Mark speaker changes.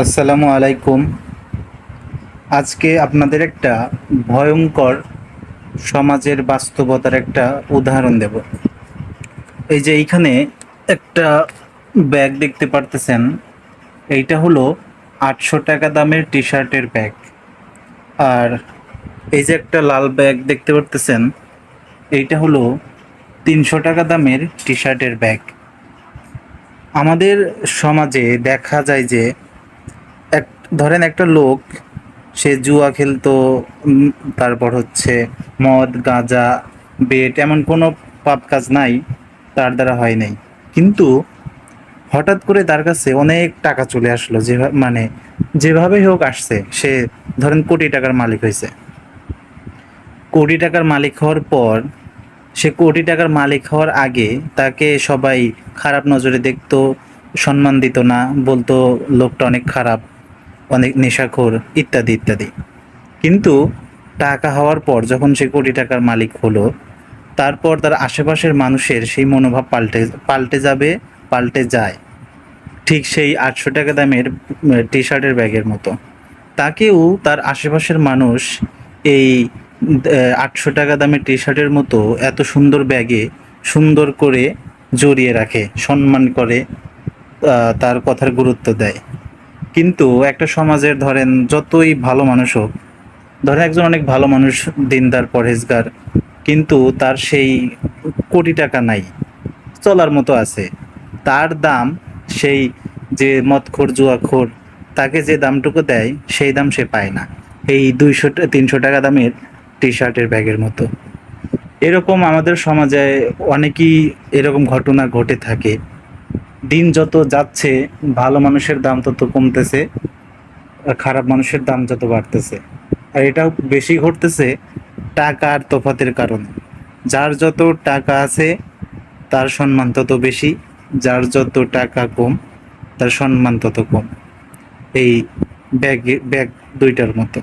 Speaker 1: আসসালামু আলাইকুম। আজকে আপনাদের একটা ভয়ঙ্কর সমাজের বাস্তবতার একটা উদাহরণ দেব। এই যে এইখানে একটা ব্যাগ দেখতে পারতেছেন, এইটা হলো আটশো টাকা দামের টি শার্টের ব্যাগ। আর এই যে একটা লাল ব্যাগ দেখতে পারতেছেন, এইটা হলো তিনশো টাকা দামের টি শার্টের ব্যাগ। আমাদের সমাজে দেখা যায় যে ধরেন একটা লোক, সে জুয়া খেলতো তারপর হচ্ছে মদ, গাঁজা, বেট এমন কোনো পাপ কাজ নাই, তার দ্বারা হয় নাই। কিন্তু হঠাৎ করে তার কাছে অনেক টাকা চলে আসলো, যে মানে যেভাবে হোক আসছে। সে ধরেন কোটি টাকার মালিক হয়েছে। কোটি টাকার মালিক হওয়ার পর, সে কোটি টাকার মালিক হওয়ার আগে তাকে সবাই খারাপ নজরে দেখতো, সম্মান দিত না, বলতো, লোকটা অনেক খারাপ। অনেক নেশাখোর ইত্যাদি ইত্যাদি। কিন্তু টাকা হওয়ার পর যখন সে কোটি টাকার মালিক হলো, তারপর তার আশেপাশের মানুষের সেই মনোভাব পাল্টে পাল্টে যাবে, পাল্টে যায়। ঠিক সেই আটশো টাকা দামের টি শার্টের ব্যাগের মতো। তাকেও তার আশেপাশের মানুষ এই আটশো টাকা দামের টি শার্টের মতো এত সুন্দর ব্যাগে সুন্দর করে জড়িয়ে রাখে, সম্মান করে তার কথার গুরুত্ব দেয়। কিন্তু একটা সমাজের ধরেন যতই ভালো মানুষ হোক ধরেন একজন অনেক ভালো মানুষ দিনদার, পরহেজগার, কিন্তু তার সেই কোটি টাকা নাই, চলার মতো আছে, তার দাম সেই যে মদখোর, জুয়াখোর, তাকে যে দামটুকু দেয়, সেই দাম সে পায় না। এই দুইশো তিনশো টাকা দামের টি শার্টের ব্যাগের মতো। এরকম আমাদের সমাজে অনেকই এরকম ঘটনা ঘটে থাকে। দিন যত যাচ্ছে, ভালো মানুষের দাম তত কমতেছে, আর খারাপ মানুষের দাম যত বাড়তেছে। আর এটাও বেশি ঘটতেছে টাকার তফাতের কারণে। যার যত টাকা আছে, তার সম্মান তত বেশি, যার যত টাকা কম, তার সম্মান তত কম। এই ব্যাগ ব্যাগ দুইটার মতো।